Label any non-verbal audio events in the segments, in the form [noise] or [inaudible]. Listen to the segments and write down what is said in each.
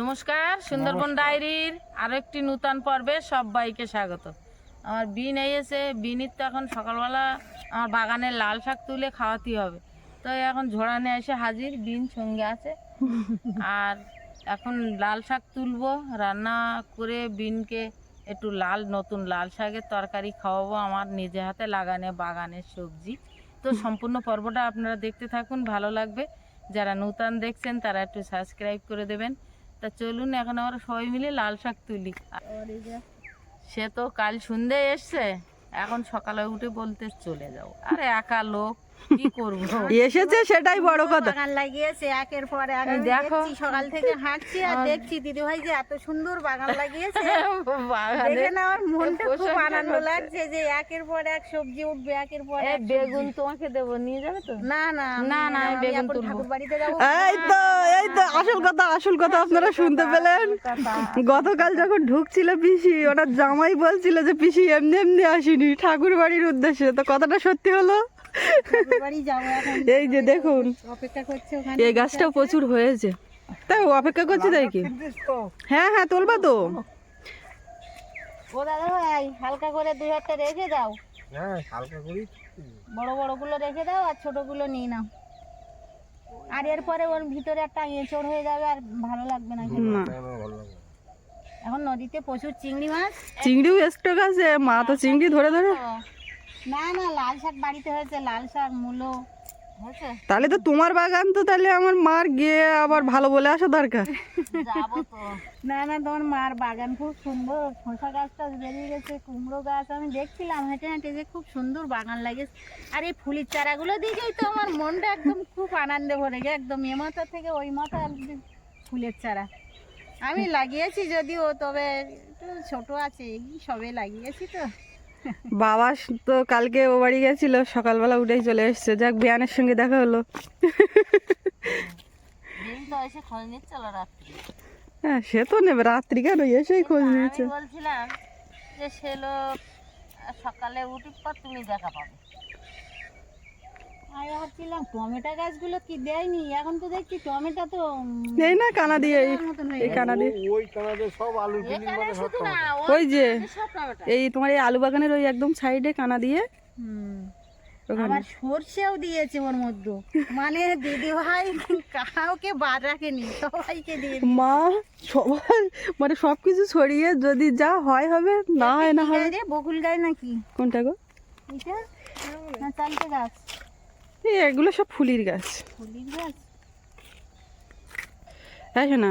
নমস্কার সুন্দরবন ডায়েরির আরও একটি নূতন পর্বে সবাইকে স্বাগত। আমার বিন এসে বিনির তো এখন সকালবেলা আমার বাগানে লাল শাক তুলে খাওয়াতেই হবে। তো এখন ঝোড়ানে এসে হাজির বিন সঙ্গে আছে। আর এখন লাল শাক তুলবো রান্না করে বিনকে একটু লাল নতুন লাল শাকের তরকারি খাওয়াবো আমার নিজে হাতে লাগানে বাগানের সবজি। তো সম্পূর্ণ পর্বটা আপনারা দেখতে থাকুন ভালো লাগবে। যারা নূতন দেখছেন তারা একটু সাবস্ক্রাইব করে দেবেন। তা চলুন এখন আমরা সবাই মিলে লাল শাক তুলি। সে তো কাল সন্ধে এসছে এখন সকালে উঠে বলতে চলে যাও আরে একা লোক। কি করব? এসেছে সেটাই বড় কথা। বাগান লাগিয়েছে একের পর এক। দেখো। সকাল থেকে হাঁটছি আর দেখছি দিদি ভাই যে এত সুন্দর বাগান লাগিয়েছে। [laughs] দেখে না আমার মনটা খুব আনন্দ লাগছে যে একের পর এক সবজি উঠবে একের পর এক বেগুন তোমাকে দেবো নিয়ে যাবে তো? না না না, না, বেগুন তুলবো। ঠাকুর বাড়িতে যাব। এই তো এই তো আসল কথা আসল কথা আপনারা শুনতে পেলেন। গতকাল যখন ঢুকছিল পিসি ওনার জামাই বলছিল যে পিসি এমনি এমনি আসিনি ঠাকুর বাড়ির উদ্দেশ্যে। তো কথাটা সত্যি হলো? এই যে দেখুন অপেক্ষা করছে ওখানে। এই গাছটাও প্রচুর হয়েছে। তাই অপেক্ষা করছে তাই কি? হ্যাঁ হ্যাঁ তুলবা তো। ও দাদা ভাই হালকা করে দুই হাতটা রেখে দাও। হ্যাঁ হালকা করি বড় বড়গুলো রেখে দাও আর ছোটগুলো নিয়ে নাও। আর এরপরে ওর ভিতরে একটা এঁচড় হয়ে যাবে আর ভালো লাগবে না এখন নদীতে প্রচুর চিংড়ি মাছ। চিংড়িও স্টক আছে মা তো চিংড়ি ধরে ধরে। তো না না লাল শাক বাড়িতে হয়েছে লাল শাক মূলো হয়েছে? তাহলে তো তোমার বাগান তো তাহলে আমার মার গিয়ে আবার ভালো বলে আসা দরকার। না না তোমার মার বাগান খুব সুন্দর। শসা গাছটা বেরিয়ে গেছে কুমড়ো গাছ আমি দেখছিলাম হেঁটে হেঁটে যে খুব সুন্দর বাগান লাগে। আর এই ফুলের চারাগুলো দেখেই তো আমার মনটা একদম খুব আনন্দে ভরে গেছে একদম এ মাথা থেকে ওই মাথা একদম ফুলের চারা। আমি লাগিয়েছি যদিও তবে একটু ছোট আছে এই সবে লাগিয়েছি তো। বাবা তো কালকে ও বাড়ি গেছিল সকালবেলা উঠেই চলে এসছে। যাক বিয়ানের সঙ্গে দেখা হলো। হ্যাঁ সে তো নেবে রাত্রি কেন এসেই খোঁজ নিয়েছে? বলছিলাম যে সে লোক সকালে উঠি পর তুমি দেখা পাবে। আমি ভাবছিলাম টমেটো গাছগুলো কি দেয়নি? এখন তো দেখছি টমেটো তো এই না কানা দিয়ে এই মতন এই কানা দিয়ে। ওই সব আলু মানে সব শুধু না ওই যে সব এই তোমার এই আলু বাগানের ওই একদম সাইডে কানা দিয়ে। হুম। আবার সর্ষেও দিয়েছে ওর মধ্যে। মানে দিদি ভাই কাউকে বাদ রাখেনি সবাইকে দিয়ে মা সবাই মানে সব কিছু ছড়িয়ে যদি যা হয় হবে না হয় না হয়। রে? বকুল গাছ নাকি? কোনটা গো? এটা? চালতে গাছ। এই এগুলো সব ফুলির গাছ। ফুলির গাছ? হ্যাঁ শোনা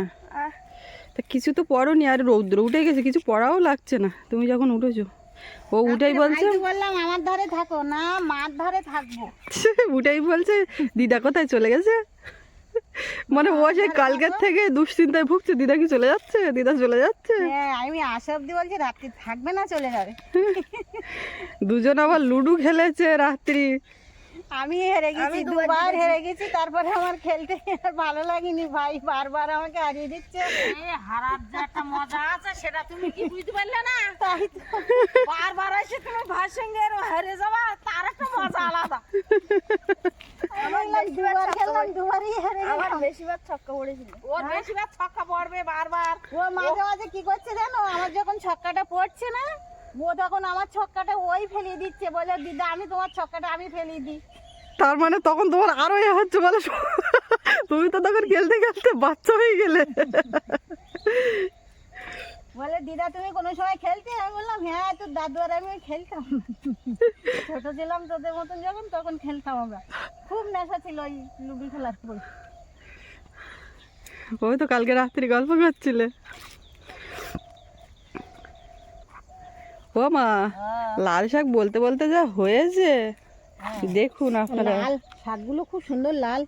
তা কিছু তো পড়োনি আর রৌদ্র উঠে গেছে কিছু পড়াও লাগছে না। তুমি যখন উঠেছো ও উঠেই বলছে বললাম আমার ধারে থাকো না মার ধারে থাকব। [laughs] উঠেই বলছে দিদা কোথায় চলে গেছে? মানে ও সেই কালকের থেকে দুশ্চিন্তায় ভুগছে দিদা কি চলে যাচ্ছে? দিদা চলে যাচ্ছে? হ্যাঁ আমি আসা অব্দি বলছি রাত্রি থাকবে না চলে যাবে। [laughs] দুজন আবার লুডু খেলেছে রাত্রি। আমি হেরে গেছি দুবার হেরে গেছি তারপরে আমার খেলতে আর ভালো লাগেনি ভাই বারবার আমাকে হারিয়ে দিচ্ছে। হারার যে একটা মজা আছে সেটা তুমি কি বুঝতে পারলে না? তাই তো। বারবার এসে তুমি ভাইয়ের সঙ্গে হেরে যাওয়া তার একটা মজা আলাদা। দুবার খেললাম দুবারই হেরে গেলাম। বেশিরভাগ ছক্কা পড়েছিল। ওর বেশিরভাগ ছক্কা পড়বে বারবার। ও মাঝে মাঝে কি করছে জানো? আমার যখন ছক্কাটা পড়ছে না ও তখন আমার ছক্কাটা ওই ফেলিয়ে দিচ্ছে বলে দিদা আমি তোমার ছক্কাটা আমি ফেলিয়ে দিই। তার মানে তখন তোমার আরও এ হচ্ছে বলে তুমি তো তখন খেলতে খেলতে বাচ্চা হয়ে গেলে। বলে দিদা তুমি কোনো সময় খেলতে? আমি বললাম হ্যাঁ তোর দাদু আর আমি খেলতাম। ছোট ছিলাম তোদের মতন যখন তখন খেলতাম আমরা। খুব নেশা ছিল ওই লুডু খেলার পর ওই তো কালকে রাত্রি গল্প করছিলে। ও মা লাল শাক বলতে বলতে যা হয়েছে। দেখুন আপনারা। লাল শাকগুলো খুব সুন্দর লাল।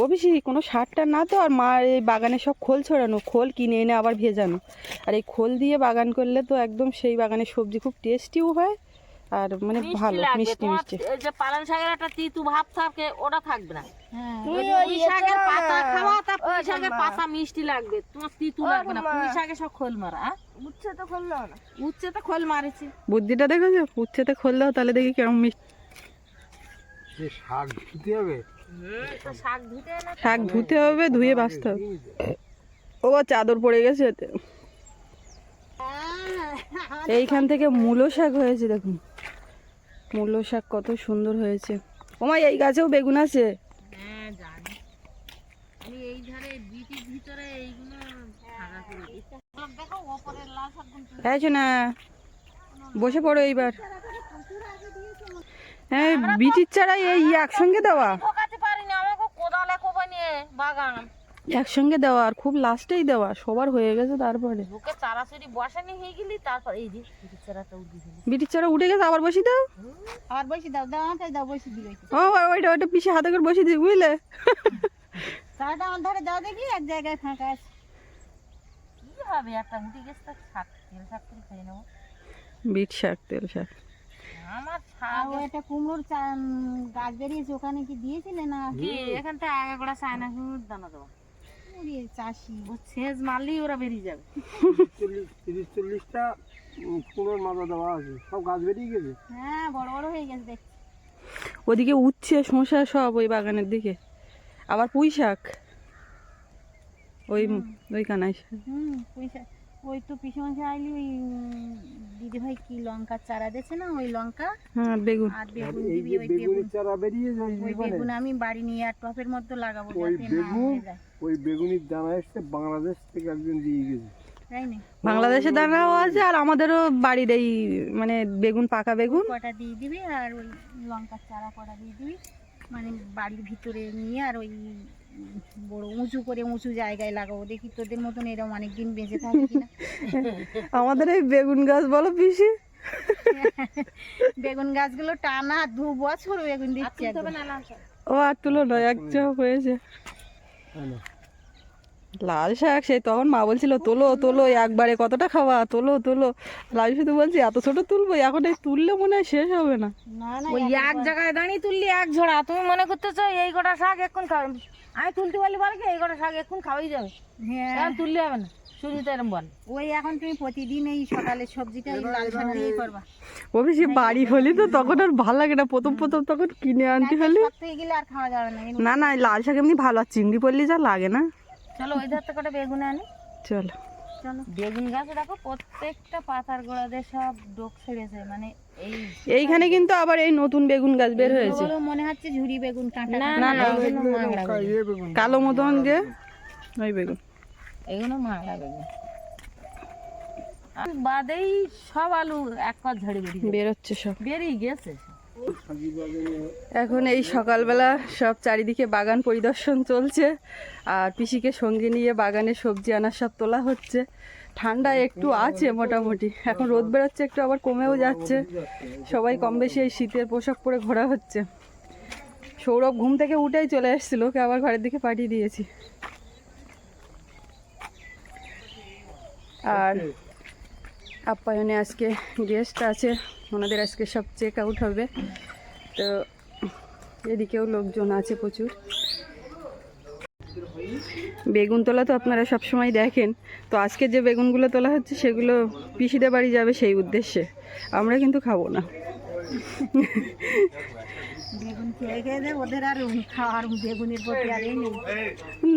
ও বেশি কোনো সারটা না তো আর মা এই বাগানে সব খোল ছড়ানো খোল কিনে এনে আবার ভেজানো। আর এই খোল দিয়ে বাগান করলে তো একদম সেই বাগানের সবজি খুব টেস্টিও হয় আর মানে ভালো মিষ্টি মিষ্টি। এই যে পালং শাকের একটা তিতু ভাব থাকে ওটা থাকবে না। হ্যাঁ। তুমি পুঁই শাকের পাতা খাওয়া তা পুঁই শাকের পাতা মিষ্টি লাগবে। তোমার তিতু লাগবে না পুঁই শাকে সব খোল মারা হ্যাঁ? উচ্ছে তো খুললো না। উচ্ছে তো খোল মারেছি। বুদ্ধিটা দেখেছ? উচ্ছেতে খোল দাও তাহলে দেখি কেমন মিষ্টি যে শাক ধুতে হবে শাক ধুতে না শাক ধুতে হবে ধুয়ে বাঁচতে হবে। ও চাদর পড়ে গেছে এতে। এইখান থেকে মূলো শাক হয়েছে দেখুন। মূলো শাক কত সুন্দর হয়েছে। ওমা এই গাছেও বেগুন আছে। হ্যাঁ হ্যাঁ বসে পড়ো এইবার। হ্যাঁ বিটির চারা এই একসঙ্গে দেওয়া। ঠকাতে পারিনি আমাকে কোদালে কোপা নিয়ে বাগান। একসঙ্গে দেওয়া আর খুব লাস্টেই দেওয়া সবার হয়ে গেছে তারপরে। বুকে চারাচুরি বসানি হয়ে গেলি তারপর এই যে বিটির চারাটা উঠে ফেলি বিটির চারা উঠে গেছে আবার বসি দাও। আবার বসে দাও দাও আমাকে দাও বসে দিবে ও ওইটা ওইটা পিসে হাতে করে বসে দিই বুঝলে? চাটা আমার ধারে দাও দেখি এক জায়গায় ফাঁকা আছে। কি হবে একটা উঠে গেছে তার শাক তেল শাক করে খেয়ে নেব। বিট শাক তেল শাক। আমার আর ও একটা কুমড়োর চা- গাছ বেরিয়েছে ওখানে কি দিয়েছিলে না? কি? এখান থেকে আগে চায়না কুমড়োর দানা দেবো। ওরে চাষি। ও মারলেই ওরা বেরিয়ে যাবে। চল্লিশ তিরিশ চল্লিশটা মাজা দেওয়া আছে। সব গাছ বেরিয়ে গেছে? হ্যাঁ বড় বড় হয়ে গেছে দেখছি। ওদিকে উচ্ছে শসা সব ওই বাগানের দিকে। আবার পুঁই শাক ওই ওই কানাই শাক। হুম পয়সা ওই তো পিছন আইলি ওই দিদি ভাই কি লঙ্কার চারা দিয়েছে না ওই লঙ্কা? হ্যাঁ বেগুন। আর বেগুন দিবি ওই বেগুন। চারা বেরিয়েছে ওই ওই বেগুন আমি বাড়ি নিয়ে আর টপের মধ্যে লাগাবো ওই বেগুন ওই বেগুনির দানা এসছে বাংলাদেশ থেকে একজন দিয়ে গেছে। তাই না? বাংলাদেশে দানাও আছে আর আমাদেরও বাড়ির এই মানে বেগুন পাকা বেগুন। কটা দিয়ে দিবি আর ওই লঙ্কার চারা কটা দিয়ে দিবি মানে বাড়ির ভিতরে নিয়ে আর ওই বড় উঁচু করে উঁচু জায়গায় লাগাবো। দেখি তোদের মতন এরকম অনেকদিন বেঁচে থাকবে কিনা। আমাদের এই বেগুন গাছ বলো পিসি। বেগুন গাছগুলো টানা দু বছর বেগুন দিচ্ছে একদম। ও আর তুলো নয় এক চাপ হয়েছে? লাল শাক সেই তখন মা বলছিল তোলো তোলো একবারে কতটা খাওয়া? তোলো তোলো। আমি শুধু বলছি এত ছোট তুলবো এখন এই তুললে মনে হয় শেষ হবে না। না না ওই এক জায়গায় দাঁড়িয়ে তুললি এক ঝোড়া। তুমি মনে করতে করতেছো এই গোটা শাক এক্ষুন খাবে আমি তুলতে পারলি বলে কি এই গোটা শাক এক্ষুন খাওয়াই যাবে। হ্যাঁ। তুললে হবে না। ওই এখন তুমি প্রতিদিন এই সকালে সবজিটা লাল শাক করবা। ও বাড়ি হলে তো তখন আর ভালো লাগে না। প্রথম প্রথম তখন কিনে আনতে হলে শক্ত হয়ে গেলে আর খাওয়া যাবে না। না না লাল শাক এমনি ভালো আর চিংড়ি পড়লে যা লাগে না। চলো ওই ধার থেকে বেগুন আনি। চলো। চলো। বেগুন গাছ দেখো প্রত্যেকটা পাতার গোড়াতে সব ডোক ছেড়েছে মানে এই এইখানে কিন্তু আবার এই নতুন বেগুন গাছ বের হয়েছে। মনে হচ্ছে ঝুরি বেগুন কাঁটা না না, কালো মতন যে ওই বেগুন। এগুলো মাংড়া বেগুন। আর বাদেই সব আলু এক পাত ঝাড়ি বেরিয়ে বেরোচ্ছে সব। বেরিয়ে গেছে এখন এই সকালবেলা সব চারিদিকে বাগান পরিদর্শন চলছে। আর পিসিকে সঙ্গে নিয়ে বাগানে সবজি আনার সব তোলা হচ্ছে। ঠান্ডা একটু আছে মোটামুটি। এখন রোদ বেরোচ্ছে, একটু আবার কমেও যাচ্ছে। সবাই কম বেশি এই শীতের পোশাক পরে ঘোরা হচ্ছে। সৌরভ ঘুম থেকে উঠেই চলে এসেছিল, ওকে আবার ঘরের দিকে পাঠিয়ে দিয়েছি। আর আপ্যায়নে আজকে গেস্ট আছে, ওনাদের আজকে সব চেক আউট হবে। তো এদিকেও লোকজন আছে প্রচুর। বেগুন তোলা তো আপনারা সব সময় দেখেন। তো আজকে যে বেগুনগুলো তোলা হচ্ছে, সেগুলো পিসিদের বাড়ি যাবে সেই উদ্দেশ্যে। আমরা কিন্তু খাব না। বেগুন খেয়ে খেয়ে ওদের আর খাওয়ার বেগুনের প্রতি আর নেই।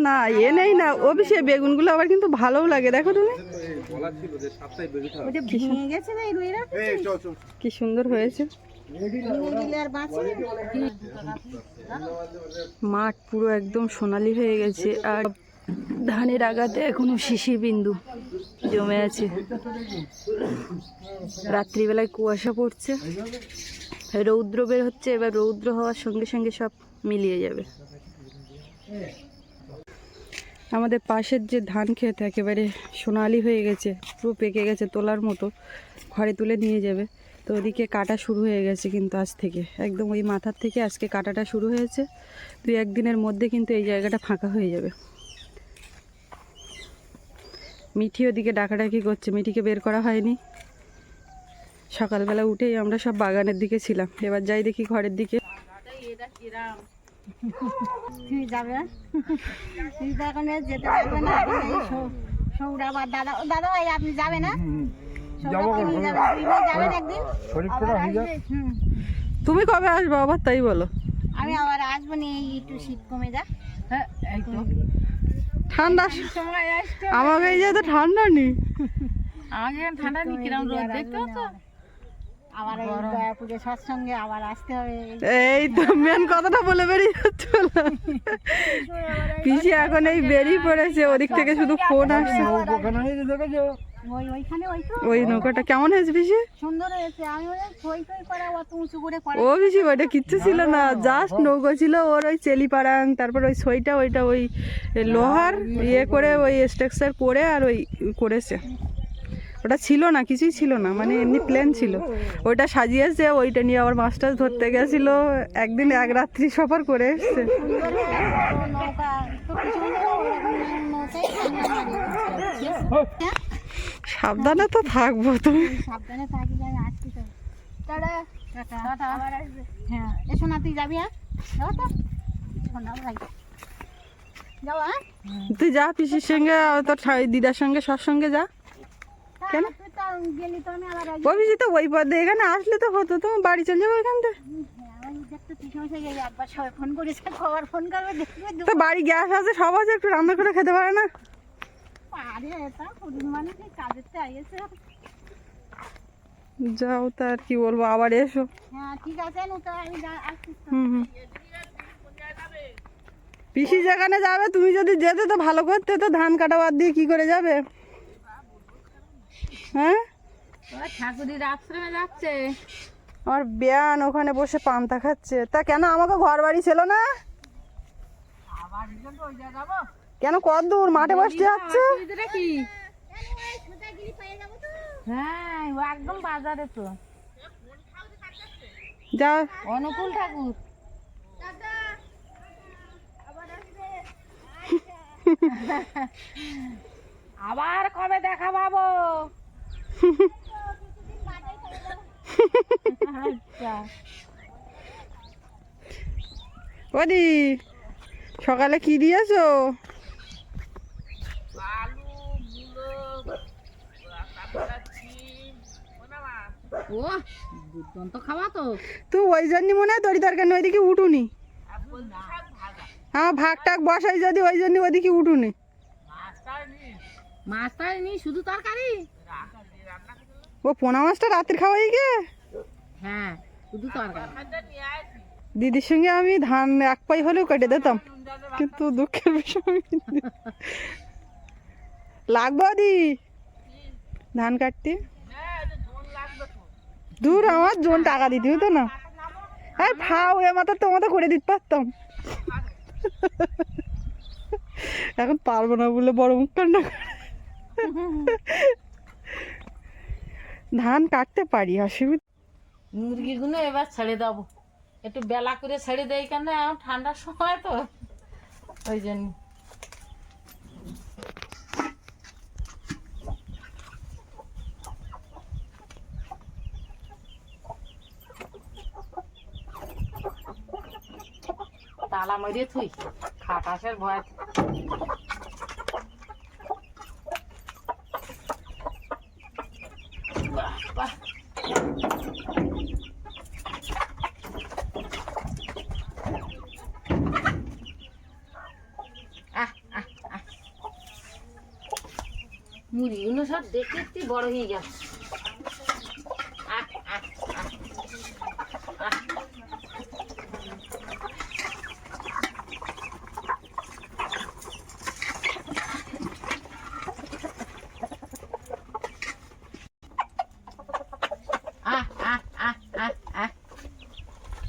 না এ নেই না। ও সে বেগুনগুলো আবার কিন্তু ভালোও লাগে দেখো তুমি। ভেঙে গেছে না রুইরা কি সুন্দর হয়েছে। মাঠ পুরো একদম সোনালি হয়ে গেছে আর ধানের আগাতে এখনও শিশি বিন্দু জমে আছে। রাত্রিবেলায় কুয়াশা পড়ছে। রৌদ্র বের হচ্ছে, এবার রৌদ্র হওয়ার সঙ্গে সঙ্গে সব মিলিয়ে যাবে। আমাদের পাশের যে ধান ক্ষেত একেবারে সোনালি হয়ে গেছে, পুরো পেকে গেছে তোলার মতো, ঘরে তুলে নিয়ে যাবে। তো ওদিকে কাটা শুরু হয়ে গেছে কিন্তু আজ থেকে। একদম ওই মাথার থেকে আজকে কাটাটা শুরু হয়েছে। দুই একদিনের মধ্যে কিন্তু এই জায়গাটা ফাঁকা হয়ে যাবে। মিঠি ওদিকে ডাকাডাকি করছে, মিঠিকে বের করা হয়নি। সকালবেলা উঠেই আমরা সব বাগানের দিকে ছিলাম। এবার যাই দেখি ঘরের দিকে। তুমি যাবে? না? তুমি আপনি যাবে না কবে আসবে? আবার তাই বলো। আমি আবার আসব না এই একটু শীত কমে যাক। হ্যাঁ ঠান্ডা সময় আমাকে এই যে তো ঠান্ডা নেই। আমাকে ঠান্ডা নেই কিরম রোদ দেখতে পাচ্ছ আবার এই পুজো সৎসঙ্গে আবার আসতে হবে। এই তো মেন কথাটা বলে বেরিয়ে যাচ্ছে পিসি এখন এই বেরিয়ে পড়েছে ওদিক থেকে শুধু ফোন আসছে। ওই ওইখানে ওই তো। ওই নৌকাটা কেমন হয়েছে পিসি? সুন্দর হয়েছে আমি বলে থই থই করা অত উঁচু করে ও পিসি ওইটা কিচ্ছু ছিল না জাস্ট নৌকো ছিল ওর ওই চেলিপাড়াং তারপর ওই সইটা ওইটা ওই লোহার ইয়ে করে ওই স্ট্রাকচার করে আর ওই করেছে। ওটা ছিল না কিছুই ছিল না মানে এমনি প্লেন ছিল। ওইটা সাজিয়েছে ওইটা নিয়ে আবার মাস্টার ধরতে গেছিল একদিন এক রাত্রি সফর করে এসছে। সাবধানে তো থাকব তুমি। সাবধানে থাকি আসছি তো। হ্যাঁ। এসো না তুই যাবি হ্যাঁ? হ্যাঁ? তুই যা পিসির সঙ্গে তোর দিদার সঙ্গে সব সঙ্গে যা। কেন? তো ওই পথে এখানে আসলে তো হতো তুমি বাড়ি চলে যাব এখান থেকে। তো বাড়ি গ্যাস আছে, সব আছে, একটু রান্না করে খেতে পারে না। যাও তা আর কি বলব, আবার এসো। পিসি যেখানে যাবে, তুমি যদি যেতে তো ভালো করতে, তো ধান কাটা বাদ দিয়ে কি করে যাবে? হ্যাঁ? ওই আশ্রমে যাচ্ছে। আমার বেয়ান ওখানে বসে পান্তা খাচ্ছে। তা কেন আমাকে ঘর বাড়ি ছিল না? কেন কত দূর মাঠে বসতে যাচ্ছে? হ্যাঁ একদম বাজারে তো। যা। অনুকূল ঠাকুর। [laughs] আবার কবে দেখা পাবো ওদি সকালে কি দিয়েছ? তুই ওই মনে হয় ওইদিকে উঠুনি। হ্যাঁ ভাগ টাক বসাই যদি, ওই জন্য ওইদিকে উঠুনি। শুধু তরকারি? ও পোনা মাছটা রাত্রি খাওয়াই গিয়ে? হ্যাঁ দিদির সঙ্গে আমি ধান এক পাই হলেও কেটে দিতাম কিন্তু দুঃখের বিষয় লাগবো দি? ধান কাটতে? দূর আমার জোন টাকা দিতে হতো না। আর ফাও এ মাথা তো মতো করে দিতে পারতাম। এখন পারব না বলে বড় মুখ কান্না করে। ধান কাটতে পারি, অসুবিধা। মুরগিগুলো এবার ছেড়ে দেবো। একটু বেলা করে ছেড়ে দেয় কেন? ঠান্ডার সময় তো। ওই জন্য। তালা মারিয়ে থুই। খাটাসের ভয়। দেখতে বড় হয়ে গেছে।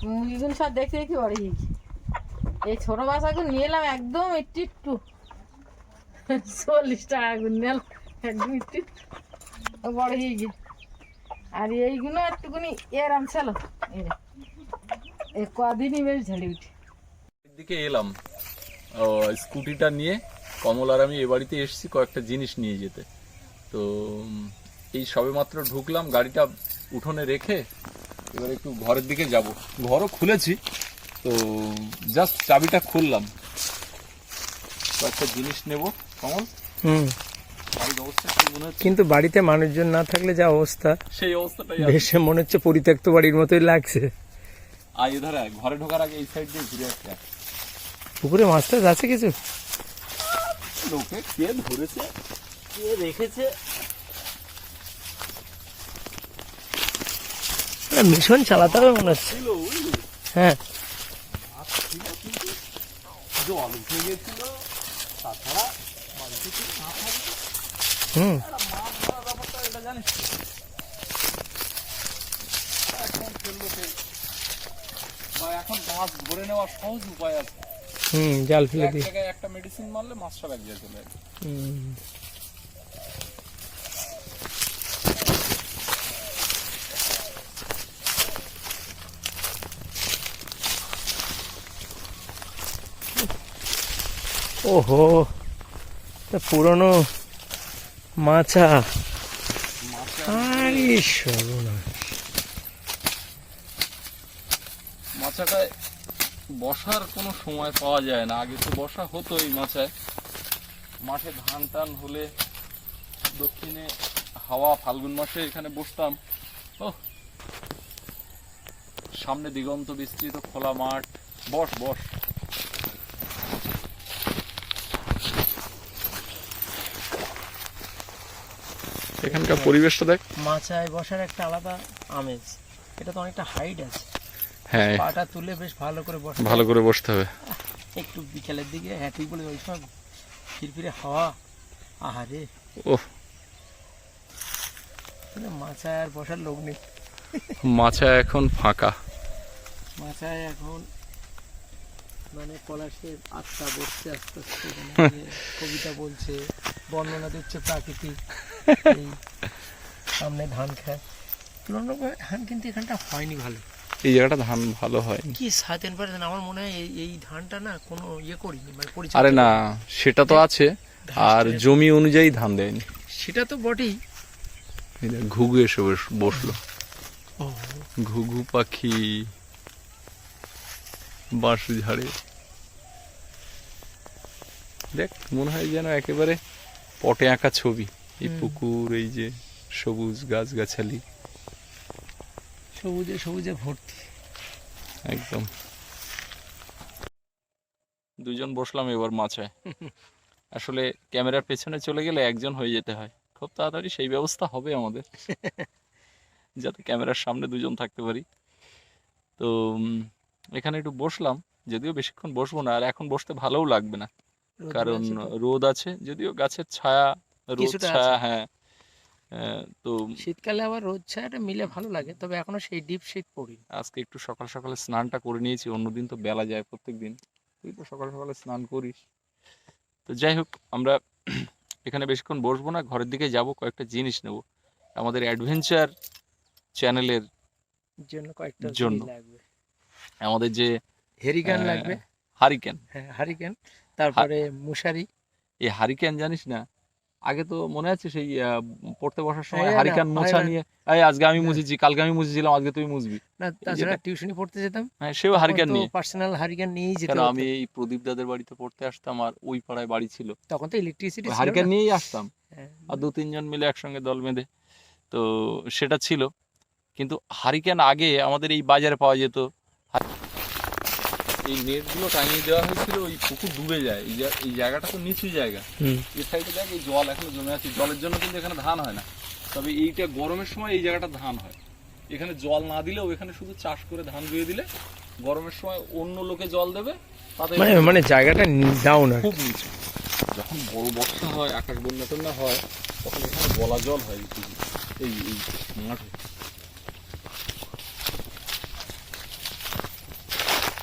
মুরগিগুলো সব দেখতে দেখতে বড় হয়ে গেছে। এই ছোট বাচ্চাগুলো নিয়ে এলাম একদম একটু একটু। চল্লিশ টাকা করে নিলাম একদম একটু একটু বড় হয়ে গিয়ে। আর এইগুলো একটুখানি এরাম ছিল। এই রে। কদিনই বেশ ঝেড়ে উঠে। দিকে এলাম। ও, স্কুটিটা নিয়ে কমল আর আমি এ বাড়িতে এসেছি কয়েকটা জিনিস নিয়ে যেতে। তো এই সবেমাত্র ঢুকলাম গাড়িটা উঠোনে রেখে এবার একটু ঘরের দিকে যাব। ঘরও খুলেছি তো জাস্ট চাবিটা খুললাম। কয়েকটা জিনিস নেব। কমল? হুম। কিন্তু বাড়িতে মানুষজন না থাকলে যা অবস্থা সেই অবস্থাটাই ভেসে মনে হচ্ছে পরিত্যক্ত বাড়ির মতোই লাগছে। এধারে আয়। ঘরে ঢোকার আগে এই সাইড দিয়ে ঘুরে আয়। পুকুরে মাছ টাছ আছে কিছু? লোকে কে ধরেছে? কে রেখেছে? মিশন চালাতে হবে মনে হচ্ছে। হ্যাঁ। জল উঠে গেছিল। তাছাড়া বাড়িতে না থাকবে হুম। হুম জাল ফেলে দিই। একটা মেডিসিন মারলে মাছটা এক জায়গায় চলে ওহো তা পুরনো মাচা আরে সর্বনাশ। মাছাটায় বসার কোনো সময় পাওয়া যায় না। আগে তো বসা হতো এই মাছায়। মাঠে ধান টান হলে দক্ষিণে হাওয়া ফাল্গুন মাসে এখানে বসতাম। ও সামনে দিগন্ত বিস্তৃত খোলা মাঠ। বস বস। এখানকার পরিবেশটা দেখ। মাচায় বসার একটা আলাদা আমেজ। এটা তো অনেকটা হাইট আছে। হ্যাঁ। পাটা তুলে বেশ ভালো করে বসা ভালো করে বসতে হবে। একটু বিকেলের দিকে হ্যাঁ বলে ওই সময় ফিরফিরে হাওয়া। আহারে। ওহ। মাচায় আর বসার লোক নেই। মাছা এখন ফাঁকা। মাচায় এখন মানে পলাশের আত্মা বসছে আস্তে আস্তে এখানে [laughs] কবিতা বলছে বর্ণনা দিচ্ছে প্রাকৃতিক। সামনে ধান খায় তুলনামূলক ধান কিন্তু এখানটা হয়নি ভালো। এই জায়গাটা ধান ভালো হয়। কি সাতেন পার্সেন্ট? আমার মনে হয় এই- ধানটা না কোনো ইয়ে করিনি মানে আরে না সেটা তো আছে আর জমি অনুযায়ী ধান দেয়নি। সেটা তো বটেই। ঘুঘু এসে বস- বসল। ঘুঘু পাখি বাঁশ ঝাড়ে দেখ মনে হয় যেন একেবারে পটে আঁকা ছবি। এই পুকুর এই যে সবুজ গাছগাছালি। সবুজে সবুজে ভর্তি। একদম। দুজন বসলাম এবার মাছায় [laughs] আসলে ক্যামেরার পেছনে চলে গেলে একজন হয়ে যেতে হয়। খুব তাড়াতাড়ি সেই ব্যবস্থা হবে আমাদের। [laughs] যাতে ক্যামেরার সামনে দুজন থাকতে পারি। তো এখানে একটু বসলাম। যদিও বেশিক্ষণ বসবো না আর এখন বসতে ভালোও লাগবে না। কারণ রোদ আছে যদিও গাছের ছায়া রোদ ছায়া। হ্যাঁ। আহ, তো শীতকালে আবার রোদ ছায়াটা মিলে ভালো লাগে তবে এখনও সেই ডিপ শীত পড়ি আজকে একটু সকাল সকালে স্নানটা করে নিয়েছি অন্যদিন তো বেলা যায় প্রত্যেক দিন তুই তো সকাল সকালে স্নান করিস। তো যাই হোক আমরা এখানে বেশিক্ষণ বসবো না ঘরের দিকে যাব কয়েকটা জিনিস নেব। আমাদের অ্যাডভেঞ্চার চ্যানেলের জন্য কয়েকটা জন্য। লাগবে। আমাদের যে হেরিকান লাগবে। হারিকেন হ্যাঁ হারিকেন তারপরে মশারি। এই হারিকেন জানিস না? আগে তো মনে আছে সেই পড়তে বসার সময় হ্যাঁ, হারিকেন মোছা নিয়ে এই আজকে আমি। মুছেছি কালকে আমি মুছেছিলাম আজকে তুই মুছবি। না তাছাড়া টিউশনি পড়তে যেতাম। হ্যাঁ সেও হারিকেন নিয়ে। পার্সোনাল হারিকেন নিয়েই যেতে কেন হতো। আমি এই প্রদীপ দাদের বাড়িতে পড়তে আসতাম আর ওই পাড়ায় বাড়ি ছিল। তখন তো ইলেকট্রিসিটি ছিল হারিকেন নিয়েই আসতাম। হ্যাঁ, আর দু তিনজন মিলে একসঙ্গে দল বেঁধে। তো সেটা ছিল। কিন্তু হারিকেন আগে আমাদের এই বাজারে পাওয়া যেত। এই নেটগুলো টাঙিয়ে দেওয়া হয়েছিল ওই পুকুর ডুবে যায়। এই জায়গাটা তো নিচু জায়গা। এই সাইডে দেখ এই জল এখনও জমে আছে। জলের জন্য কিন্তু এখানে ধান হয় না। তবে এইটা গরমের সময় এই জায়গাটা ধান হয়। এখানে জল না দিলেও এখানে শুধু চাষ করে ধান রুয়ে দিলে গরমের সময় অন্য লোকে জল দেবে তাতে মানে মানে জায়গাটা ডাউন আর খুব নিচু। যখন বড় বর্ষা হয় আকাশ বন্যা টন্যা হয় তখন এখানে গলা জল হয় এই এই এই মাঠে।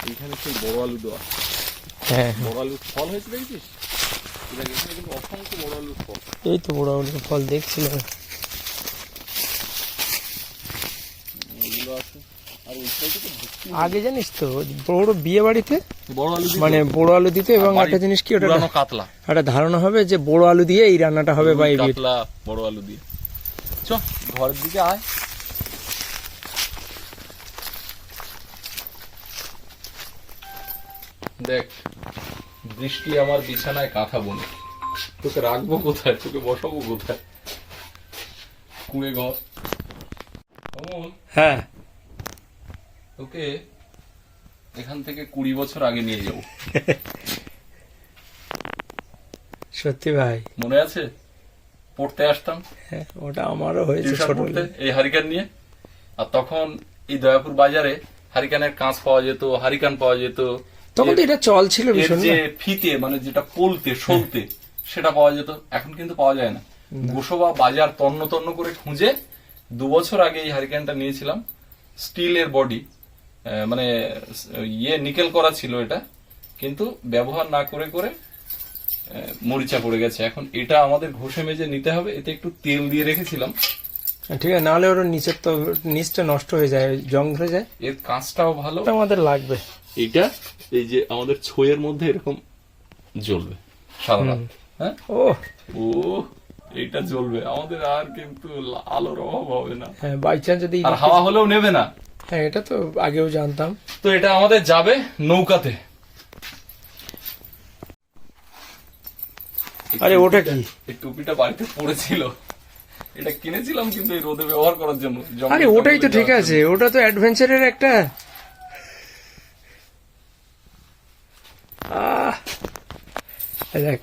এইখানে সেই বড় আলু দেওয়া। হ্যাঁ। বড় আলুর ফল হয়েছে দেখেছিস? এই এখানে কিন্তু অসংখ্য বড় আলুর ফল। এই তো বড় বড় ফল দেখছিলাম। তো আগে জানিস তো বড় বিয়ে বাড়িতে? বড় আলু দিত। মানে বড় আলু দিত এবং একটা জিনিস কি ওটা কাতলা। একটা ধারণা হবে যে বড় আলু দিয়ে এই রান্নাটা হবে বা এই কাতলা বড় আলু দিয়ে। চ ঘরের দিকে আয়। দেখ বৃষ্টি আমার বিছানায় কাঁথা বনে। তোকে রাখব কোথায়? তোকে বসাবো কোথায়? কুড়ে ঘর। হ্যাঁ। তোকে এখান থেকে কুড়ি বছর আগে নিয়ে যাব। [laughs] সত্যি ভাই। মনে আছে? পড়তে আসতাম। হ্যাঁ, ওটা আমারও হয়েছে টিউশন এই হারিকান নিয়ে। আর তখন এই দয়াপুর বাজারে হারিকানের কাঁচ পাওয়া যেত হারিকান পাওয়া যেত তখন তো এটা চল ছিল ভীষণ যে ফিতে মানে যেটা পলতে সলতে সেটা পাওয়া যেত এখন কিন্তু পাওয়া যায় না। গোসবা বাজার তন্ন তন্ন করে খুঁজে দু বছর আগে এই হারিকেনটা নিয়েছিলাম স্টিলের বডি মানে ইয়ে নিকেল করা ছিল এটা কিন্তু ব্যবহার না করে করে আহ, মরিচা পড়ে গেছে। এখন এটা আমাদের ঘষে মেজে নিতে হবে এতে একটু তেল দিয়ে রেখেছিলাম। ঠিক আছে নাহলে ওর নিচের তো নিচটা নষ্ট হয়ে যায় জং ধরে যায়। এর কাঁচটাও ভালো। আমাদের লাগবে। এইটা এই যে আমাদের ছইয়ের মধ্যে এরকম জ্বলবে সারা রাত। হ্যাঁ? ও ও এইটা জ্বলবে। আমাদের আর কিন্তু আলোর অভাব হবে না। হ্যাঁ বাই চান্স যদি আর হাওয়া হলেও নেবে না। হ্যাঁ এটা তো আগেও জানতাম। তো এটা আমাদের যাবে নৌকাতে। আরে ওটা কি? এই টুপিটা বাড়িতে পড়েছিল। এটা কিনেছিলাম কিন্তু এই রোদে ব্যবহার করার জন্য। আরে ওটাই তো ঠিক আছে। ওটা তো অ্যাডভেঞ্চারের একটা আহ এই দেখ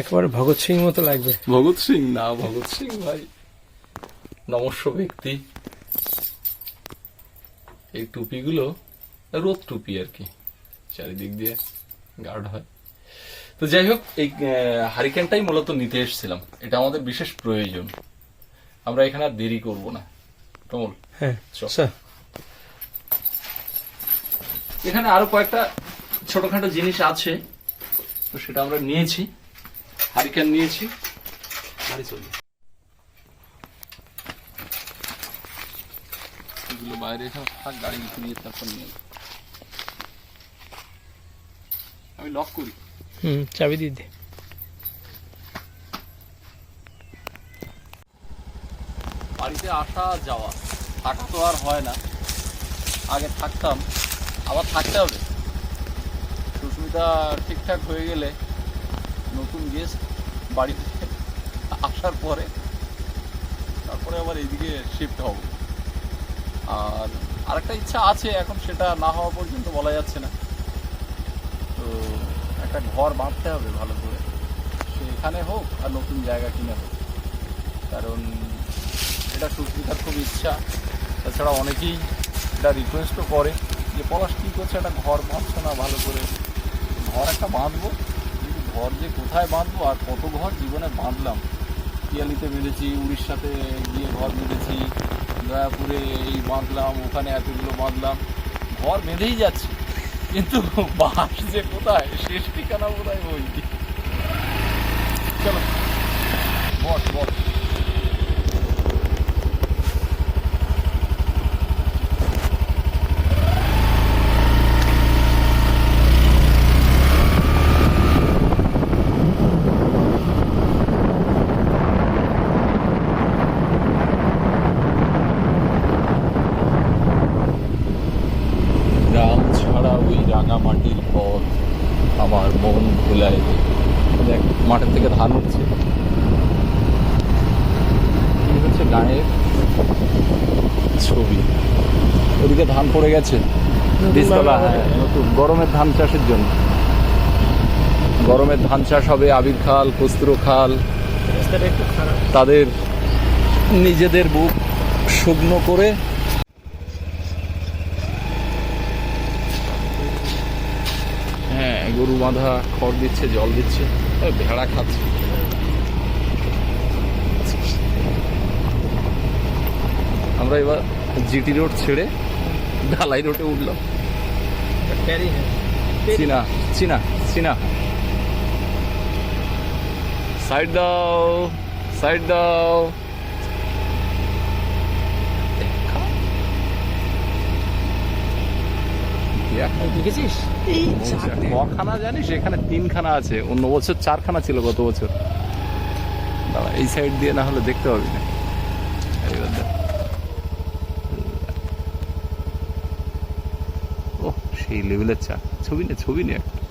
একবার ভগৎ সিং মতো লাগবে। ভগৎ সিং? না ভগৎ সিং ভাই। নমস্য ব্যক্তি। এই টুপিগুলো রোদ টুপি আর কি চারিদিক দিয়ে গার্ড হয়। তো যাই হোক এই হারিকেনটাই মূলত নিতে এসেছিলাম। এটা আমাদের বিশেষ প্রয়োজন। আমরা এখানে আর দেরি করব না। কমল হ্যাঁ এখানে আরও কয়েকটা ছোটখাটো জিনিস আছে তো সেটা আমরা নিয়েছি। হারিকেন নিয়েছি বাড়ি চলি এগুলো বাইরে থাক গাড়ি নিয়ে তারপর নিয়ে আমি লক করি। হুম চাবি দিয়ে দে। বাড়িতে আসা যাওয়া থাকা তো আর হয় না। আগে থাকতাম আবার থাকতে হবে। সুস্মিতা ঠিকঠাক হয়ে গেলে নতুন গেস্ট বাড়িতে আসার পরে তারপরে আবার এইদিকে শিফট হব। আর আরেকটা ইচ্ছা আছে এখন সেটা না হওয়া পর্যন্ত বলা যাচ্ছে না। তো একটা ঘর বাঁধতে হবে ভালো করে। সেখানে হোক আর নতুন জায়গা কিনে হোক। কারণ এটা সুস্মিতার খুব ইচ্ছা। তাছাড়া অনেকেই এটা রিকোয়েস্টও করে যে পলাশ কী করছে? একটা ঘর বাঁধছো না ভালো করে। ঘর একটা বাঁধবো, কিন্তু ঘর যে কোথায় বাঁধবো আর কত ঘর জীবনে বাঁধলাম। পিয়ালিতে বেঁধেছি, উড়িষ্যাতে গিয়ে ঘর বেঁধেছি, দয়াপুরে এই বাঁধলাম, ওখানে এতগুলো বাঁধলাম। ঘর বেঁধেই যাচ্ছে, কিন্তু বাস যে কোথায়, শেষ ঠিকানা বোধহয় ওই চলো, বস বস গ্রাম ছাড়া ওই রাঙা মাটির পথ আমার মন ভুলায় রে। দেখ মাঠের থেকে ধান উঠছে এই হচ্ছে গায়ের ছবি। ওদিকে ধান পড়ে গেছে। বীজতলা হ্যাঁ, নতুন। গরমের ধান চাষের জন্য। গরমের ধান চাষ হবে আবির খাল কস্তুর খাল। তাদের নিজেদের বুক শুকনো করে হ্যাঁ গরু বাঁধা খড় দিচ্ছে জল দিচ্ছে ভেড়া খাচ্ছে। আমরা এবার জিটি রোড ছেড়ে ঢালাই রোডে উঠলাম। চিনা চিনা চিনা সাইড দাও সাইড দাও। দেখেছিস? কখানা জানিস? এখানে তিনখানা আছে। অন্য বছর চারখানা ছিল গত বছর। দাঁড়া, এই সাইড দিয়ে না হলে দেখতে পাবি না। ও সেই লেভেলের চা। ছবি নে ছবি নে একটা।